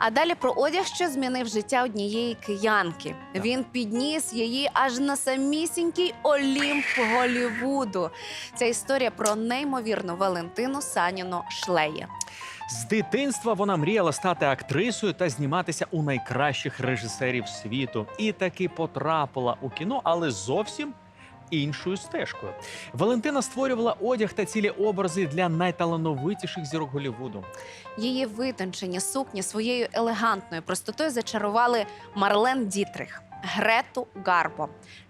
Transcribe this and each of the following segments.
А далі про одяг, що змінив життя однієї киянки. Він підніс її аж на самісінький Олімп Голівуду. Це історія про неймовірну Валентину Саніну Шлеє. З дитинства вона мріяла стати актрисою та зніматися у найкращих режисерів світу. І таки потрапила у кіно, але зовсім іншою стежкою. Валентина створювала одяг та цілі образи для найталановитіших зірок Голлівуду. Її витончені сукні своєю елегантною простотою зачарували Марлен Дітрих. Грету Гарбо,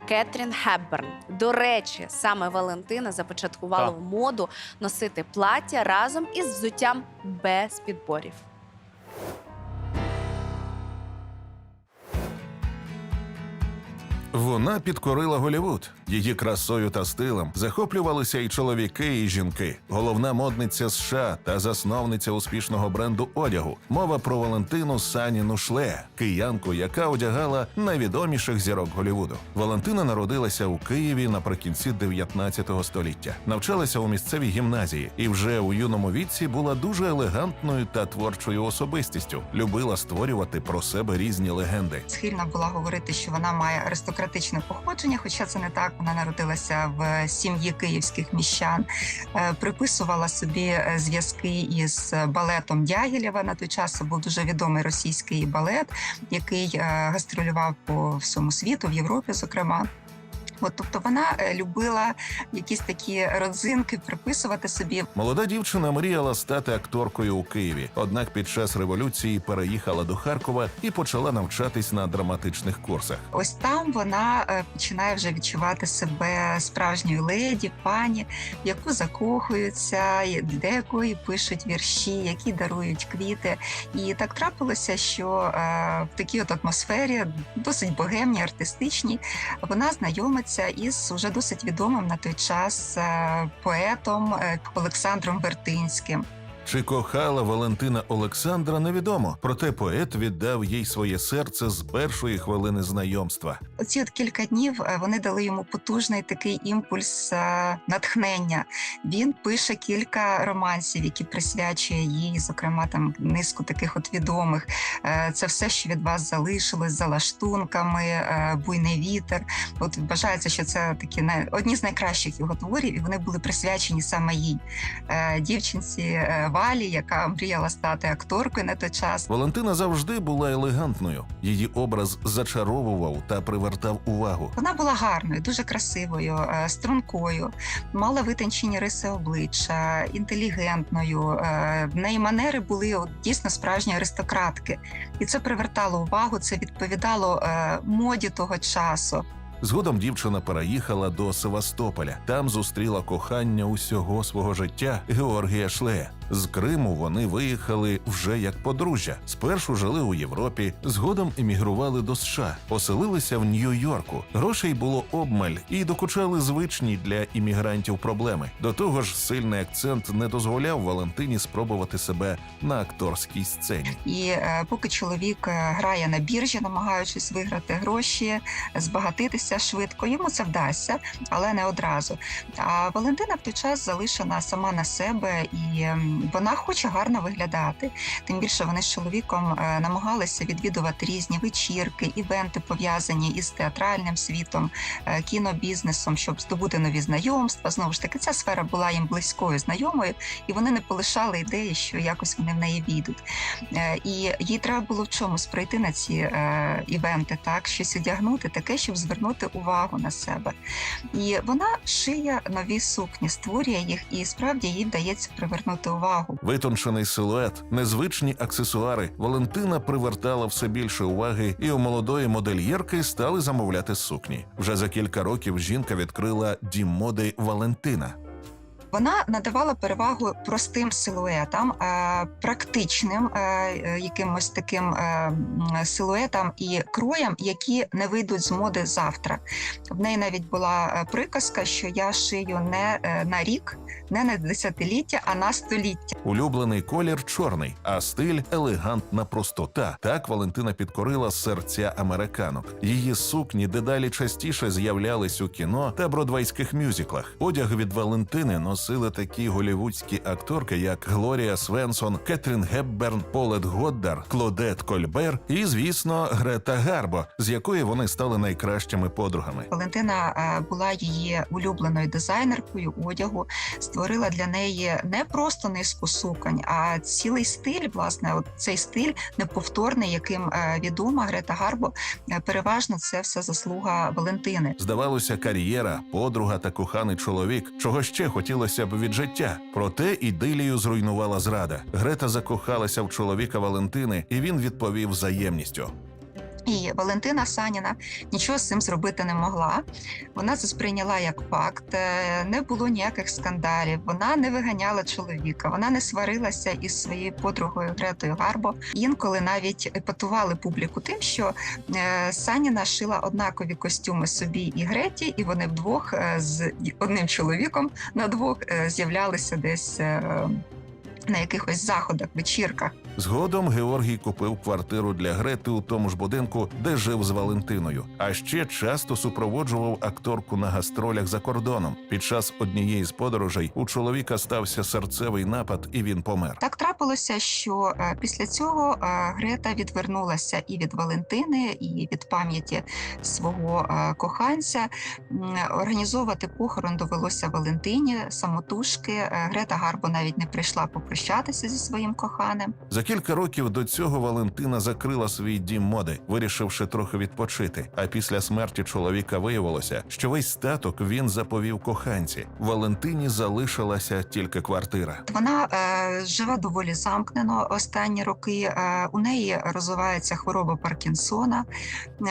Кетрін Хепберн. До речі, саме Валентина започаткувала Так. в моду носити плаття разом із взуттям без підборів. Вона підкорила Голівуд. Її красою та стилем захоплювалися і чоловіки, і жінки. Головна модниця США та засновниця успішного бренду одягу. Мова про Валентину Саніну Шле, киянку, яка одягала найвідоміших зірок Голівуду. Валентина народилася у Києві наприкінці 19 століття. Навчалася у місцевій гімназії і вже у юному віці була дуже елегантною та творчою особистістю. Любила створювати про себе різні легенди. схильна була говорити, що вона має аристократичне походження, хоча це не так. Вона народилася в сім'ї київських міщан, Е, приписувала собі е, зв'язки із балетом Дягілєва. На той час був дуже відомий російський балет, який е, гастролював по всьому світу, в Європі, зокрема. От, тобто вона е, любила якісь такі родзинки приписувати собі. Молода дівчина мріяла стати акторкою у Києві. Однак під час революції переїхала до Харкова і почала навчатись на драматичних курсах. Ось там вона е, починає вже відчувати себе справжньою леді, пані, в яку закохуються, для пишуть вірші, які дарують квіти. І так трапилося, що е, в такій от атмосфері, досить богемній, артистичній, вона знайомиться із уже досить відомим на той час е, поетом е, Олександром Вертинським. Чи кохала Валентина Олександра, невідомо. Проте поет віддав їй своє серце з першої хвилини знайомства. Оці от кілька днів е, вони дали йому потужний такий імпульс е, натхнення. Він пише кілька романсів, які присвячує їй, зокрема там низку таких от відомих. Е, Це все, що від вас залишилось за лаштунками, буйний вітер. От вважається, що це такі одні з найкращих його творів, і вони були присвячені саме їй, дівчинці Валі, яка мріяла стати акторкою на той час. Валентина завжди була елегантною. Її образ зачаровував та привертав увагу. Вона була гарною, дуже красивою, е, стрункою, мала витончені риси обличчя, інтелігентною. Е, В неї манери були от, дійсно справжні аристократки, і це привертало увагу. Це відповідало е, моді того часу. Згодом дівчина переїхала до Севастополя. Там зустріла кохання усього свого життя Георгія Шлея. З Криму вони виїхали вже як подружжя. Спершу жили у Європі, згодом емігрували до США, оселилися в Нью-Йорку. Грошей було обмаль і докучали звичні для іммігрантів проблеми. До того ж, сильний акцент не дозволяв Валентині спробувати себе на акторській сцені. І е, поки чоловік е, грає на біржі, намагаючись виграти гроші, збагатитися швидко, йому це вдасться, але не одразу. А Валентина в той час залишена сама на себе, і вона хоче гарно виглядати. Тим більше вони з чоловіком е, намагалися відвідувати різні вечірки, івенти пов'язані із театральним світом, е, кінобізнесом, щоб здобути нові знайомства. Знову ж таки, ця сфера була їм близькою знайомою, і вони не полишали ідеї, що якось вони в неї війдуть. Е, І їй треба було в чомусь прийти на ці івенти, так щось одягнути, таке, щоб звернути увагу на себе. І вона шиє нові сукні, створює їх, і справді їй вдається привернути увагу. Витончений силует, незвичні аксесуари. Валентина привертала все більше уваги, і у молодої модельєрки стали замовляти сукні. Вже за кілька років жінка відкрила дім моди Валентина. Вона надавала перевагу простим силуетам, е, практичним е, е, якимось таким силуетам і кроям, які не вийдуть з моди завтра. В неї навіть була приказка, що я шию не на рік, не на десятиліття, а на століття. Улюблений колір чорний, а стиль елегантна простота. Так Валентина підкорила серця американок. Її сукні дедалі частіше з'являлись у кіно та бродвейських мюзиклах. Одяг від Валентини носив носили такі голівудські акторки, як Глорія Свенсон, Кетрін Гепберн, Полет Годдар, Клодет Кольбер і, звісно, Грета Гарбо, з якої вони стали найкращими подругами. Валентина е, була її улюбленою дизайнеркою одягу, створила для неї не просто низку суконь, а цілий стиль. Власне, от цей стиль неповторний, яким е, відома Грета Гарбо. Е, Переважно це все заслуга Валентини. Здавалося, кар'єра, подруга та коханий чоловік, чого ще хотілося б від життя. Проте ідилію зруйнувала зрада. Грета закохалася в чоловіка Валентини, і він відповів взаємністю. І Валентина Саніна нічого з цим зробити не могла. Вона це сприйняла як факт. Е, Не було ніяких скандалів. Вона не виганяла чоловіка. Вона не сварилася із своєю подругою Гретою Гарбо. Інколи навіть епатували публіку тим, що е, Саніна шила однакові костюми собі і Греті, і вони вдвох е, з одним чоловіком на двох з'являлися десь. На якихось заходах, вечірках. Згодом Георгій купив квартиру для Грети у тому ж будинку, де жив з Валентиною. А ще часто супроводжував акторку на гастролях за кордоном. Під час однієї з подорожей у чоловіка стався серцевий напад, і він помер. Так трапилося, що е, після цього е, Грета відвернулася і від Валентини, і від пам'яті свого е, коханця. Організовувати похорон довелося Валентині самотужки. Грета Гарбо навіть не прийшла попрощатися зі своїм коханим. За кілька років до цього Валентина закрила свій дім моди, вирішивши трохи відпочити. А після смерті чоловіка виявилося, що весь статок він заповів коханці. Валентині залишилася тільки квартира. Вона е, живе доволі замкнено останні роки. Е, у неї розвивається хвороба Паркінсона.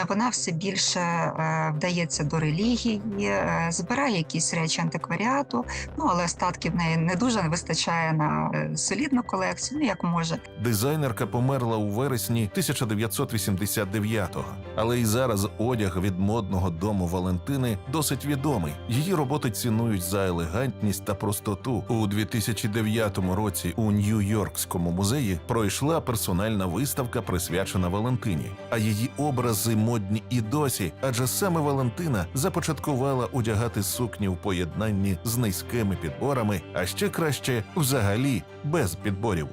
Вона все більше е, вдається до релігії, е, збирає якісь речі антикваріату. Ну але статків в неї не дуже вистачає на е, солідну колекцію. Ну як може. Дизайнерка померла у вересні 1989-го. Але й зараз одяг від модного дому Валентини досить відомий. Її роботи цінують за елегантність та простоту. У 2009 році у Нью-Йоркському музеї пройшла персональна виставка, присвячена Валентині. А її образи модні і досі, адже саме Валентина започаткувала одягати сукні в поєднанні з низькими підборами, а ще краще взагалі без підборів.